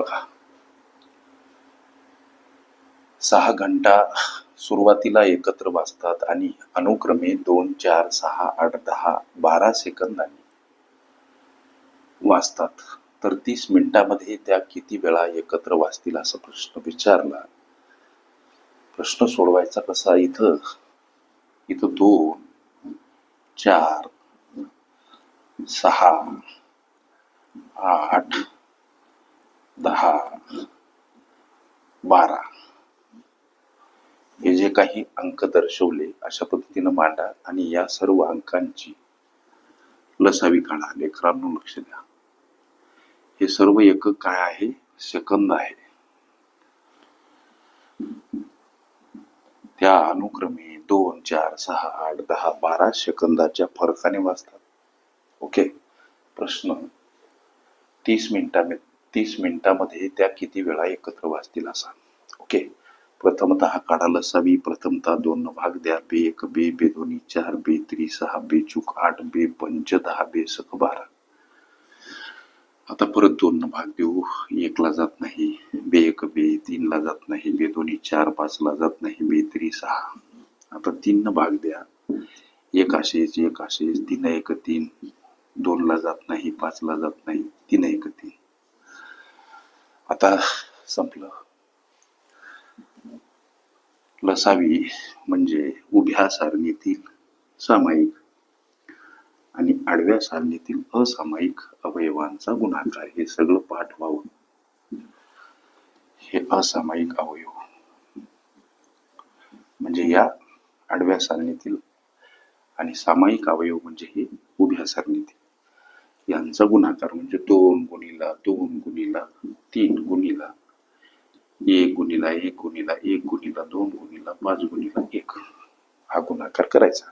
बघा. सहा घंटा सुरुवातीला एकत्र वाजतात आणि अनुक्रमे दोन चार सहा आठ दहा बारा सेकंदांनी वाजतात. तर तीस मिनिटामध्ये त्या किती वेळा एकत्र वाचतील असा प्रश्न विचारला. प्रश्न सोडवायचा कसा इथं? इथं दोन चार सहा आठ दहा बारा. हे जे काही अंक दर्शवले अशा पद्धतीनं मांडा आणि या सर्व अंकांची लसावी काढा. लेकरांनो लक्ष द्या. हे सर्व एकक काय आहे? सेकंद आहे. त्या अनुक्रमे दोन चार सहा आठ दहा बारा सेकंदाच्या फरकाने वाचतात. ओके? प्रश्न तीस मिनिटांमध्ये. तीस मिनिटामध्ये त्या किती वेळा एकत्र वाचतील असा. ओके प्रथमतः काढा लसावी. प्रथमतः दोन भाग द्या. बे एक बे बे दोन्ही चार बे त्री सहा बे चूक आठ बे पंच दहा बे सख बारा. आता परत दोन भाग देऊ. एकला जात नाही. बे एक बे तीनला जात नाही. बे दोन्ही चार पाचला जात नाही. बे त्री सहा. आता तीन भाग द्या. एक असेच एक असेच तीन एक तीन. दोनला जात नाही. पाचला जात नाही. तीन एक तीन. आता संपलं. लसावी म्हणजे उभ्या सारणीतील सामायिक आणि आडव्या सारणीतील असामायिक अवयवांचा गुणाकार हे सगळं पाठ व्हावं हे असामायिक अवयव. म्हणजे या आडव्या सारणीतील आणि सामायिक अवयव म्हणजे हे उभ्या सारणीतील. यांचा गुणाकार म्हणजे दोन गुणीला दोन गुणीला गुणीला एक गुणीला एक गुणीला एक गुणीला दोन गुणीला पाच गुणीला एक हा गुणाकार करायचा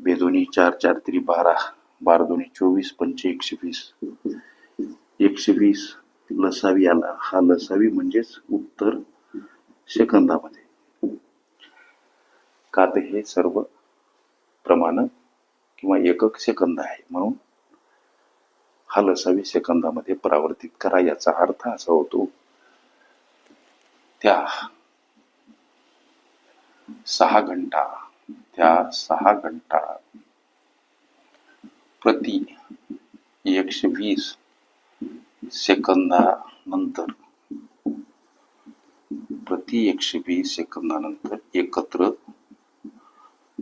बेदोनी चार चार तरी बारा. बारा दोन्ही चोवीस पंच एकशे वीस एकशे वीस लसावी आला. हा लसावी म्हणजेच उत्तर सेकंदामध्ये. का तर हे सर्व प्रमाण किंवा एकक सेकंद आहे. म्हणून हा लसावी सेकंदामध्ये परावर्तित करा याचा अर्थ असा होतो त्या सहा घंटा त्या सहा घंटा प्रति एकशे वीस सेकंदानंतर प्रति एकशे वीस सेकंदानंतर एकत्र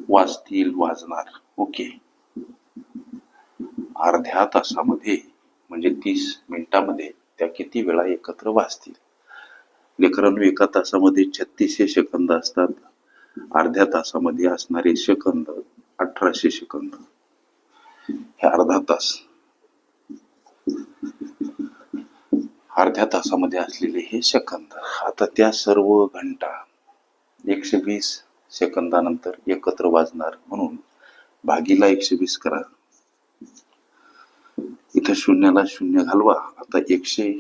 वाजतील वाजणार. ओके. अर्ध्या तासामध्ये म्हणजे तीस मिनिटामध्ये त्या किती वेळा एकत्र वाजतील? लेकरांनो एका तासामध्ये छत्तीसशे सेकंद असतात. अर्ध्या तासामध्ये असणारे सेकंद अठराशे सेकंद. हे अर्धा तास. अर्ध्या तासामध्ये असलेले हे सेकंद आता त्या सर्व घंटा एकशे वीस सेकंदानंतर एकत्र वाजणार म्हणून भागीला एकशे वीस करा. इथं शून्याला शून्य घालवा आता एकशे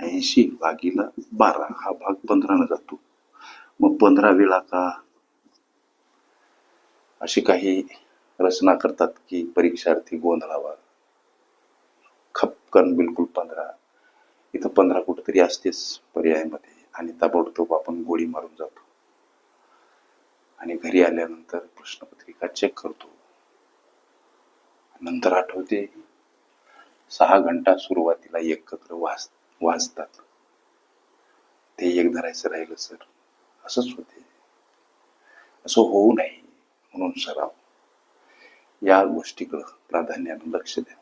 ऐंशी भागीला बारा हा भाग पंधरानं जातो. मग पंधरा वेळा का? अशी काही रचना करतात की परीक्षार्थी गोंधळावा खपकन बिलकुल पंधरा. इथं पंधरा कुठेतरी असतेच पर्यायामध्ये आणि ताबडतोब आपण गोळी मारून जातो. आणि घरी आल्यानंतर प्रश्नपत्रिका चेक करतो. नंतर आठवते सहा घंटा सुरुवातीला एकत्र वाचते वाजतात. ते एक धरायचं राहिलं सर असंच होते. असं होऊ नये म्हणून सराव या गोष्टीकडं प्राधान्यानं लक्ष द्या.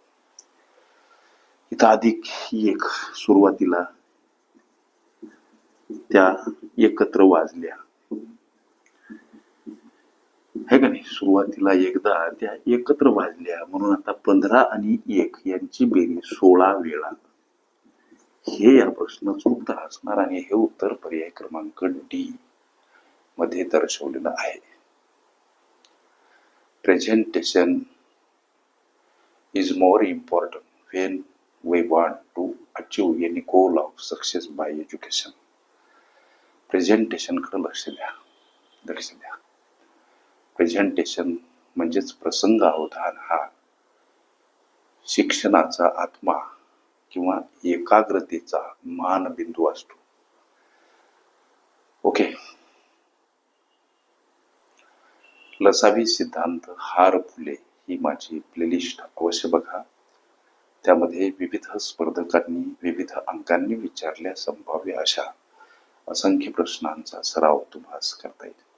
इथं अधिक एक सुरुवातीला त्या एकत्र वाजल्या. है का नाही? सुरुवातीला एकदा त्या एकत्र वाजल्या. म्हणून आता पंधरा आणि एक यांची बेरी सोळा वेळा. हे या प्रश्नाचं उत्तर असणार आणि हे उत्तर पर्याय क्रमांक डी मध्ये दर्शवलेलं आहे. Presentation is more important when we want to achieve any goal of success by education प्रेझेंटेशनकडे लक्ष द्या. लक्ष द्या. प्रेझेंटेशन म्हणजेच प्रसंग अवधान हा शिक्षणाचा आत्मा किंवा एकाग्रतेचा मानबिंदू असतो. ओके लसावी सिद्धांत हार फुले ही माझी प्लेलिस्ट अवश्य बघा. त्यामध्ये विविध स्पर्धकांनी विविध अंकांनी विचारल्या संभाव्य अशा असंख्य प्रश्नांचा सराव तुम्हाला करता येईल.